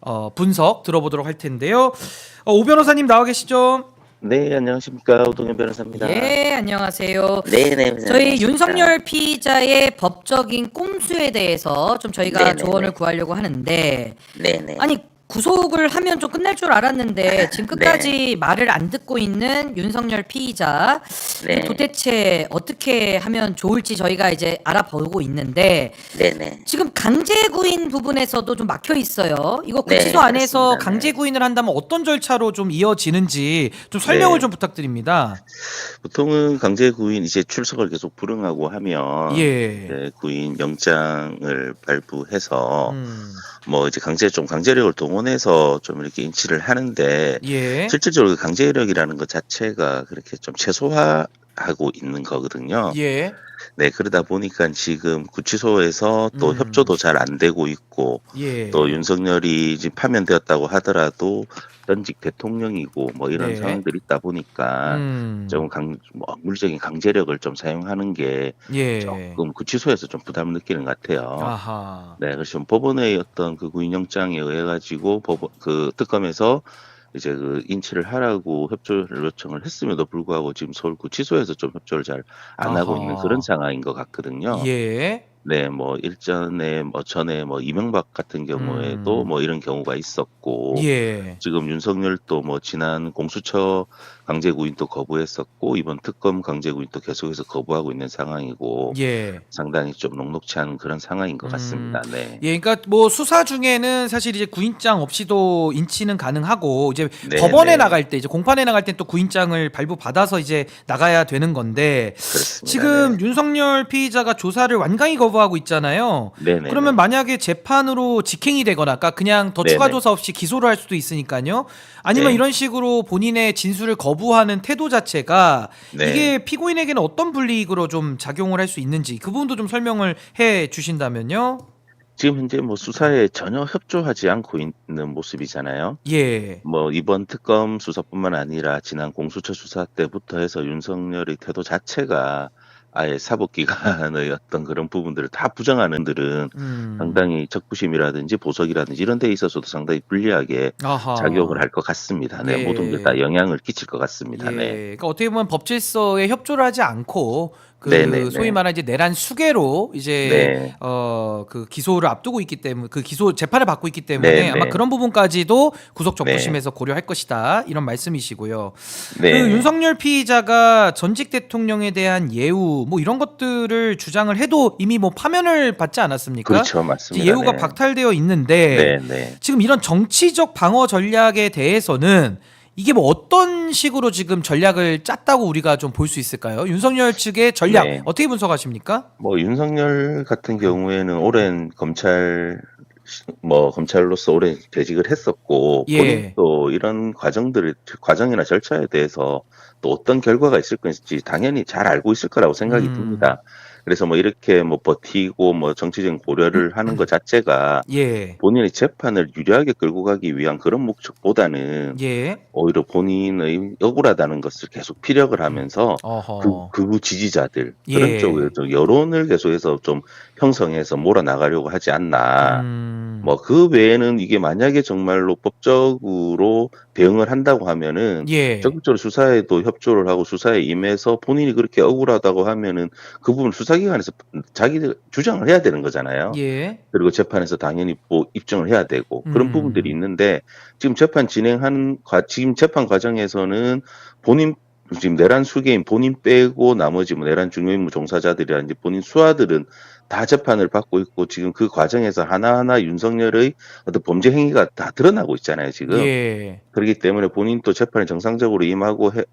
어, 분석 들어보도록 할 텐데요. 어, 오 변호사님 나와 계시죠? 네, 안녕하십니까. 오동현 변호사입니다. 예, 안녕하세요. 네, 네. 저희 윤석열 피의자의 법적인 꼼수에 대해서 좀 저희가 네네네. 조언을 구하려고 하는데 네, 네. 아니 구속을 하면 좀 끝날 줄 알았는데 지금 끝까지 네. 말을 안 듣고 있는 윤석열 피의자 네. 도대체 어떻게 하면 좋을지 저희가 이제 알아보고 있는데 네, 네. 지금 강제 구인 부분에서도 좀 막혀 있어요. 이거 네, 구치소 안에서 그렇습니다. 강제 구인을 한다면 어떤 절차로 좀 이어지는지 좀 설명을 네. 좀 부탁드립니다. 보통은 강제 구인 이제 출석을 계속 불응하고 하면 예. 네, 구인 영장을 발부해서 음, 뭐 이제 강제 좀 강제력을 동원 해서 좀 이렇게 인치를 하는데 예. 실질적으로 그 강제력이라는 것 자체가 그렇게 좀 최소화하고 있는 거거든요. 예. 네, 그러다 보니까 지금 구치소에서 또 음. 협조도 잘 안 되고 있고 예. 또 윤석열이 지금 파면되었다고 하더라도 전직 대통령이고 뭐 이런 네. 상황들이 있다 보니까 음, 좀 강, 뭐 물적인 강제력을 좀 사용하는 게 예. 조금 구치소에서 좀 부담을 느끼는 것 같아요. 아하. 네, 그래서 좀 법원의 어떤 그 구인영장에 의해 가지고 법원 그 특검에서 이제 그 인치를 하라고 협조를 요청을 했음에도 불구하고 지금 서울 구치소에서 좀 협조를 잘 안 하고 아하. 있는 그런 상황인 것 같거든요. 예. 네, 뭐 일전에 뭐 전에 뭐 이명박 같은 경우에도 음. 뭐 이런 경우가 있었고 예. 지금 윤석열도 뭐 지난 공수처 강제 구인도 거부했었고 이번 특검 강제 구인도 계속해서 거부하고 있는 상황이고 예. 상당히 좀 녹록치 않은 그런 상황인 것 음. 같습니다. 네. 예, 그러니까 뭐 수사 중에는 사실 이제 구인장 없이도 인치는 가능하고 이제 네, 법원에 네. 나갈 때 이제 공판에 나갈 때 또 구인장을 발부 받아서 이제 나가야 되는 건데 그렇습니다. 지금 윤석열 피의자가 조사를 완강히 거부 하고 있잖아요. 네, 네. 그러면 만약에 재판으로 직행이 되거나 아까 그냥 더 추가 네네. 조사 없이 기소를 할 수도 있으니까요. 아니면 네. 이런 식으로 본인의 진술을 거부하는 태도 자체가 네. 이게 피고인에게는 어떤 불이익으로 좀 작용을 할 수 있는지 그 부분도 좀 설명을 해 주신다면요. 지금 현재 뭐 수사에 전혀 협조하지 않고 있는 모습이잖아요. 예. 뭐 이번 특검 수사뿐만 아니라 지난 공수처 수사 때부터 해서 윤석열의 태도 자체가 아예 사법기관의 어떤 그런 부분들을 다 부정하는 들은 음. 상당히 적부심이라든지 보석이라든지 이런 데 있어서도 상당히 불리하게 아하. 작용을 할 것 같습니다. 네, 예. 모든 게 다 영향을 끼칠 것 같습니다. 예. 네. 그러니까 어떻게 보면 법 질서에 협조를 하지 않고 그 네네네. 소위 말하는 이제 내란 수계로 이제 네. 어 그 기소를 앞두고 있기 때문에 그 기소 재판을 받고 있기 때문에 네네. 아마 그런 부분까지도 구속 적부심에서 고려할 것이다 이런 말씀이시고요. 네. 그 윤석열 피의자가 전직 대통령에 대한 예우 뭐 이런 것들을 주장을 해도 이미 뭐 파면을 받지 않았습니까? 그렇죠. 이제 맞습니다. 예우가 네. 박탈되어 있는데 네, 네. 지금 이런 정치적 방어 전략에 대해서는 이게 뭐 어떤 식으로 지금 전략을 짰다고 우리가 좀 볼 수 있을까요? 윤석열 측의 전략 네. 어떻게 분석하십니까? 뭐 윤석열 같은 경우에는 오랜 검찰 뭐 검찰로서 오래 재직을 했었고 예. 본인도 이런 과정들 과정이나 절차에 대해서 또 어떤 결과가 있을 건지 당연히 잘 알고 있을 거라고 생각이 음. 듭니다. 그래서 뭐 이렇게 뭐 버티고 뭐 정치적인 고려를 하는 것 자체가 예. 본인의 재판을 유리하게 끌고 가기 위한 그런 목적보다는 예. 오히려 본인의 억울하다는 것을 계속 피력을 하면서 어허. 그, 극우 지지자들 그런 예. 쪽에 좀 여론을 계속해서 좀 형성해서 몰아나가려고 하지 않나. 음. 뭐그 외에는 이게 만약에 정말로 법적으로 대응을 한다고 하면은 예. 적극적으로 수사에도 협조를 하고 수사에 임해서 본인이 그렇게 억울하다고 하면은 그 부분 수사 기관에서 자기들 주장을 해야 되는 거잖아요. 예. 그리고 재판에서 당연히 뭐 입증을 해야 되고 그런 음. 부분들이 있는데 지금 재판 진행하는 과, 지금 재판 과정에서는 본인 지금 내란 수개인 본인 빼고 나머지 뭐 내란 중요임무 종사자들이라든지 본인 수하들은 다 재판을 받고 있고 지금 그 과정에서 하나하나 윤석열의 어떤 범죄 행위가 다 드러나고 있잖아요 지금 예. 그렇기 때문에 본인도 재판에 정상적으로 임하고 해,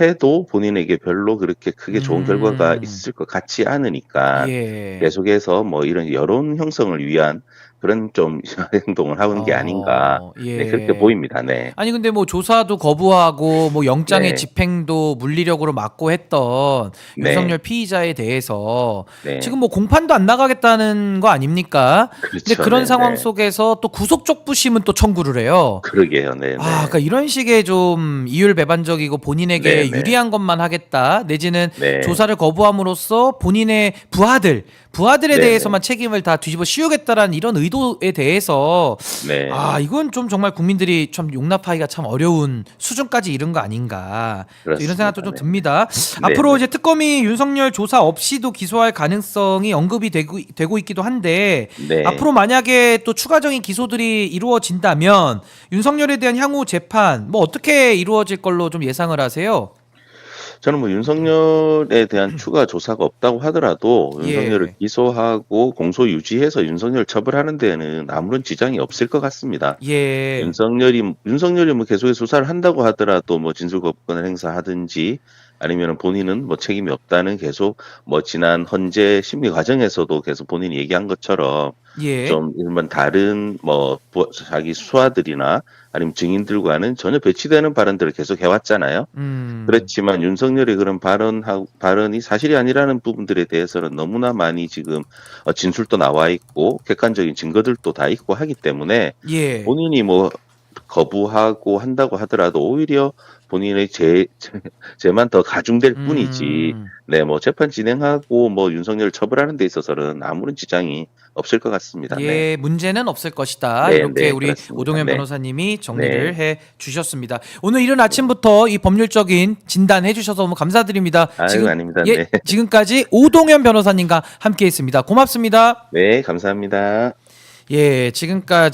해도 본인에게 별로 그렇게 크게 좋은 음. 결과가 있을 것 같지 않으니까 예. 계속해서 뭐 이런 여론 형성을 위한 그런 좀 행동을 하는 게 어, 아닌가 예. 네, 그렇게 보입니다. 네. 아니 근데 뭐 조사도 거부하고 뭐 영장의 네. 집행도 물리력으로 막고 했던 네. 윤석열 피의자에 대해서 네. 지금 뭐 공판도 안 나가겠다는 거 아닙니까? 근데 그렇죠. 그런 네, 상황 네. 속에서 또 구속 족부심은 또 청구를 해요. 그러게요. 네. 아, 네. 그러니까 이런 식의 좀 이율 배반적이고 본인에게 네, 네. 유리한 것만 하겠다 내지는 네. 조사를 거부함으로써 본인의 부하들 부하들에 네, 대해서만 책임을 다 뒤집어 씌우겠다라는 이런 의 도에 대해서 네. 아 이건 좀 정말 국민들이 참 용납하기가 참 어려운 수준까지 이런 거 아닌가 이런. 생각도 좀 네. 듭니다. 네, 앞으로 네. 이제 특검이 윤석열 조사 없이도 기소할 가능성이 언급이 되고 되고 있기도 한데 네. 앞으로 만약에 또 추가적인 기소들이 이루어진다면 윤석열에 대한 향후 재판 뭐 어떻게 이루어질 걸로 좀 예상을 하세요? 저는 뭐 윤석열에 대한 추가 조사가 없다고 하더라도 예. 윤석열을 기소하고 공소 유지해서 윤석열 처벌하는 데에는 아무런 지장이 없을 것 같습니다. 예. 윤석열이 윤석열이 뭐 계속해서 수사를 한다고 하더라도 뭐 진술 거부권을 행사하든지 아니면 본인은 뭐 책임이 없다는 계속 뭐 지난 헌재 심리 과정에서도 계속 본인이 얘기한 것처럼 예. 좀 일반 다른 뭐 부- 자기 수하들이나 아니면 증인들과는 전혀 배치되는 발언들을 계속 해왔잖아요. 음. 그렇지만 윤석열의 그런 발언 발언이 사실이 아니라는 부분들에 대해서는 너무나 많이 지금 어, 진술도 나와 있고 객관적인 증거들도 다 있고 하기 때문에 예. 본인이 뭐 거부하고 한다고 하더라도 오히려 본인의 죄 죄만 더 가중될 뿐이지 음. 네 뭐 재판 진행하고 뭐 윤석열 처벌하는 데 있어서는 아무런 지장이 없을 것 같습니다. 예, 네. 문제는 없을 것이다. 네, 이렇게 네, 우리 그렇습니다. 오동현 네. 변호사님이 정리를 네. 해 주셨습니다. 오늘 이른 아침부터 이 법률적인 진단 해 주셔서 너무 감사드립니다. 아유, 아닙니다. 예, 네. 지금까지 오동현 변호사님과 함께 했습니다. 고맙습니다. 네, 감사합니다. 예, 지금까지